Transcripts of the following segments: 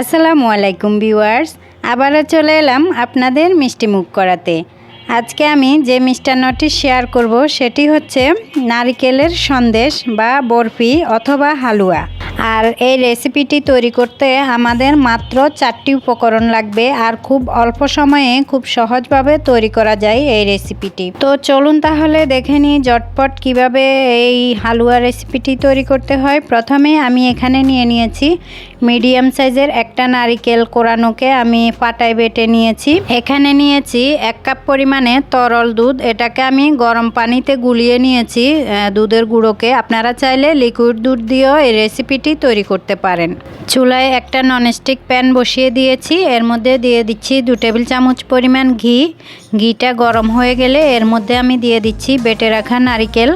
আসসালামু আলাইকুম ভিউয়ার্স, আবারও চলে এলাম আপনাদের মিষ্টি মুখ করাতে। আজকে আমি যে মিষ্টান্নটি শেয়ার করব সেটি হচ্ছে নারিকেলের সন্দেশ বা বরফি অথবা হালুয়া। আর এই রেসিপিটি তৈরি করতে আমাদের মাত্র চারটি উপকরণ লাগবে আর খুব অল্প সময়ে খুব সহজভাবে তৈরি করা যায় এই রেসিপিটি তো চলুন তাহলে দেখে নিই জটপট কীভাবে এই হালুয়া রেসিপিটি তৈরি করতে হয়। প্রথমে আমি এখানে নিয়ে নিয়েছি মিডিয়াম সাইজের একটা নারিকেল কোরানোকে আমি পাটায় বেটে নিয়েছি। এখানে নিয়েছি এক কাপ পরিমাণে তরল দুধ। এটাকে আমি গরম পানিতে গুলিয়ে নিয়েছি দুধের গুঁড়োকে। আপনারা চাইলে লিকুইড দুধ দিয়েও এই রেসিপিটি তৈরি করতে পারেন। চুলায় একটা ননস্টিক প্যান বসিয়ে দিয়েছি। এর মধ্যে দিয়ে দিচ্ছি দু টেবিল চামচ পরিমাণ ঘি। ঘিটা গরম হয়ে গেলে এর মধ্যে আমি দিয়ে দিচ্ছি বেটে রাখা নারিকেল।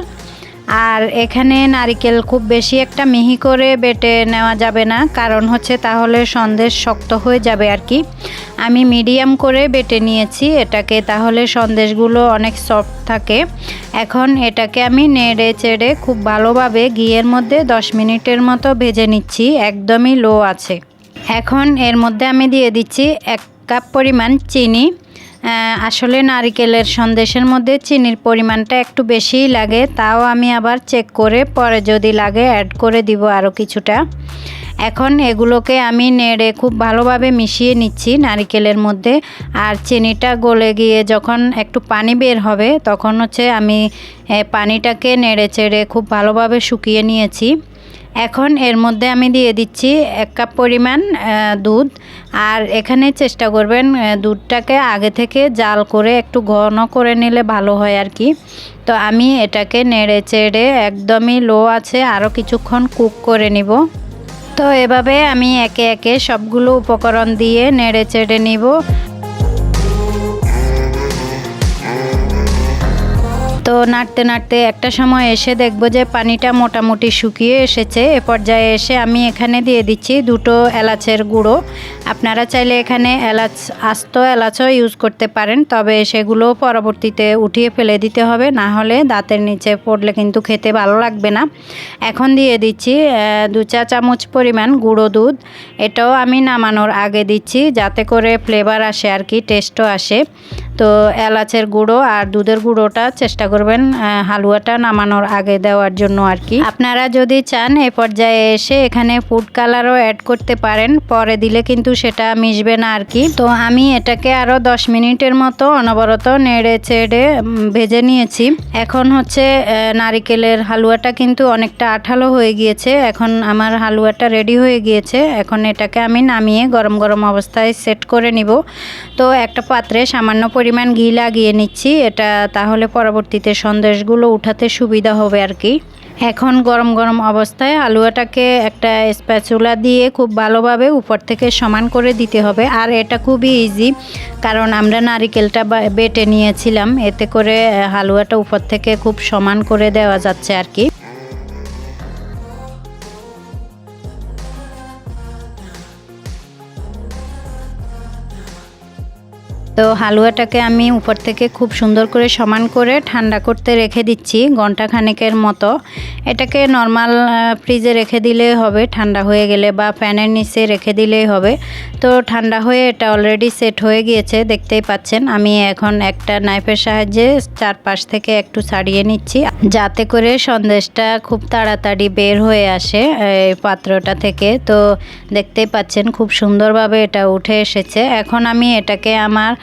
আর এখানে নারিকেল খুব বেশি একটা মিহি করে বেটে নেওয়া যাবে না, কারণ হচ্ছে তাহলে সন্দেশ শক্ত হয়ে যাবে আর কি। আমি মিডিয়াম করে বেটে নিয়েছি, এটাকে তাহলে সন্দেশগুলো অনেক সফট থাকে। এখন এটাকে আমি নেড়ে চেড়ে খুব ভালোভাবে ঘিয়ের মধ্যে 10 মিনিটের মতো ভেজে নিচ্ছি, একদমই লো আছে। এখন এর মধ্যে আমি দিয়ে দিচ্ছি এক কাপ পরিমাণ চিনি। আসলে নারিকেলের সন্দেশের মধ্যে চিনির পরিমাণটা একটু বেশিই লাগে, তাও আমি আবার চেক করে পরে যদি লাগে অ্যাড করে দিব আরও কিছুটা। এখন এগুলোকে আমি নেড়ে খুব ভালোভাবে মিশিয়ে নিচ্ছি নারিকেলের মধ্যে, আর চিনিটা গলে গিয়ে যখন একটু পানি বের হবে, তখন হচ্ছে আমি পানিটাকে নেড়ে চেড়ে খুব ভালোভাবে শুকিয়ে নিয়েছি। এখন এর মধ্যে আমি দিয়ে দিচ্ছি এক কাপ পরিমাণ দুধ। আর এখানে চেষ্টা করবেন দুধটাকে আগে থেকে জাল করে একটু ঘন করে নিলে ভালো হয় আর কি। তো আমি এটাকে নেড়ে চেড়ে একদমই লো আছে আরও কিছুক্ষণ কুক করে নিব। তো এভাবে আমি একে একে সবগুলো উপকরণ দিয়ে নেড়ে চেড়ে নিব। তো নাড়তে নাড়তে একটা সময় এসে দেখব যে পানিটা মোটামুটি শুকিয়ে এসেছে। এ পর্যায়ে এসে আমি এখানে দিয়ে দিচ্ছি দুটো এলাচের গুঁড়ো। আপনারা চাইলে এখানে এলাচ, আস্ত এলাচও ইউজ করতে পারেন, তবে সেগুলো পরবর্তীতে উঠিয়ে ফেলে দিতে হবে, না হলে দাঁতের নিচে পড়লে কিন্তু খেতে ভালো লাগবে না। এখন দিয়ে দিচ্ছি দু চা চামচ পরিমাণ গুঁড়ো দুধ। এটাও আমি নামানোর আগে দিচ্ছি, যাতে করে ফ্লেভার আসে আর কি টেস্টও আসে। তো এলাচের গুঁড়ো আর দুধের গুঁড়োটা চেষ্টা করবেন হালুয়াটা নামানোর আগে দেওয়ার জন্য আর কি। আপনারা যদি চান এ পর্যায়ে এসে এখানে ফুড কালারও অ্যাড করতে পারেন, পরে দিলে কিন্তু সেটা মিশবে না আর কি। তো আমি এটাকে আরও দশ মিনিটের মতো অনবরত নেড়ে চেড়ে ভেজে নিয়েছি। এখন হচ্ছে নারিকেলের হালুয়াটা কিন্তু অনেকটা আঠালো হয়ে গিয়েছে। এখন আমার হালুয়াটা রেডি হয়ে গিয়েছে। এখন এটাকে আমি নামিয়ে গরম গরম অবস্থায় সেট করে নিব। তো একটা পাত্রে সামান্য পরিমাণ ঘি লাগিয়ে নিচ্ছি। এটা তাহলে পরবর্তীতে সন্দেশগুলো উঠাতে সুবিধা হবে আর কি। এখন গরম গরম অবস্থায় আলুয়াটাকে একটা স্প্যাচুলা দিয়ে খুব ভালোভাবে উপর থেকে সমান করে দিতে হবে। আর এটা খুবই ইজি কারণ আমরা নারিকেলটা বেটে নিয়েছিলাম। এতে করে হালুয়াটা উপর থেকে খুব সমান করে দেওয়া যাচ্ছে আর কি। তো হালুয়াটাকে আমি উপর থেকে খুব সুন্দর করে সমান করে ঠান্ডা করতে রেখে দিচ্ছি ঘণ্টা খানেকের মতো। এটাকে নর্মাল ফ্রিজে রেখে দিলেই হবে, ঠান্ডা হয়ে গেলে বা ফ্যানের নিচে রেখে দিলেই হবে। তো ঠান্ডা হয়ে এটা অলরেডি সেট হয়ে গিয়েছে, দেখতেই পাচ্ছেন। আমি এখন একটা নাইফের সাহায্যে চারপাশ থেকে একটু ছাড়িয়ে নিচ্ছি, যাতে করে সন্দেশটা খুব তাড়াতাড়ি বের হয়ে আসে, এই পাত্রটা থেকে। তো দেখতেই পাচ্ছেন, খুব সুন্দরভাবে এটা উঠে এসেছে। এখন আমি এটাকে আমার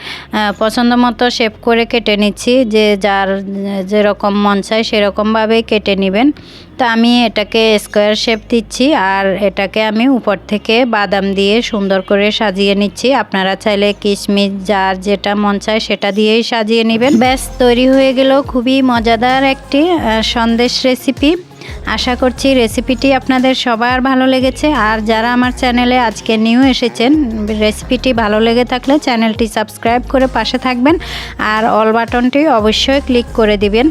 পছন্দ মতো শেপ করে কেটে নিচ্ছি, যে যার, যেরকম মন চায় সেরকমভাবেই কেটে নেবেন। তো আমি এটাকে স্কোয়ার শেপ দিচ্ছি আর এটাকে আমি উপর থেকে বাদাম দিয়ে সুন্দর করে সাজিয়ে নিচ্ছি। আপনারা চাইলে কিশমিশ, যার যেটা মন চায় সেটা দিয়েই সাজিয়ে নেবেন। ব্যাস, তৈরি হয়ে গেল খুবই মজাদার একটি সন্দেশ রেসিপি আশা করছি রেসিপিটি আপনাদের সবার ভালো লেগেছে। আর যারা আমার চ্যানেলে আজকে নিউ এসেছেন, রেসিপিটি ভালো লেগে থাকলে চ্যানেলটি সাবস্ক্রাইব করে পাশে থাকবেন আর অল বাটনটি অবশ্যই ক্লিক করে দিবেন।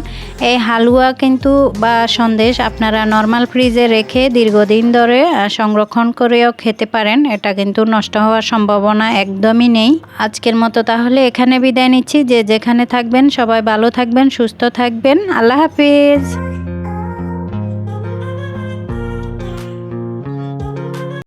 এই হালুয়া কিন্তু বা সন্দেশ আপনারা নর্মাল ফ্রিজে রেখে দীর্ঘদিন ধরে সংরক্ষণ করেও খেতে পারেন। এটা কিন্তু নষ্ট হওয়ার সম্ভাবনা একদমই নেই। আজকের মতো তাহলে এখানে বিদায় নিচ্ছি। যে যেখানে থাকবেন সবাই ভালো থাকবেন, সুস্থ থাকবেন। আল্লাহ হাফিজ।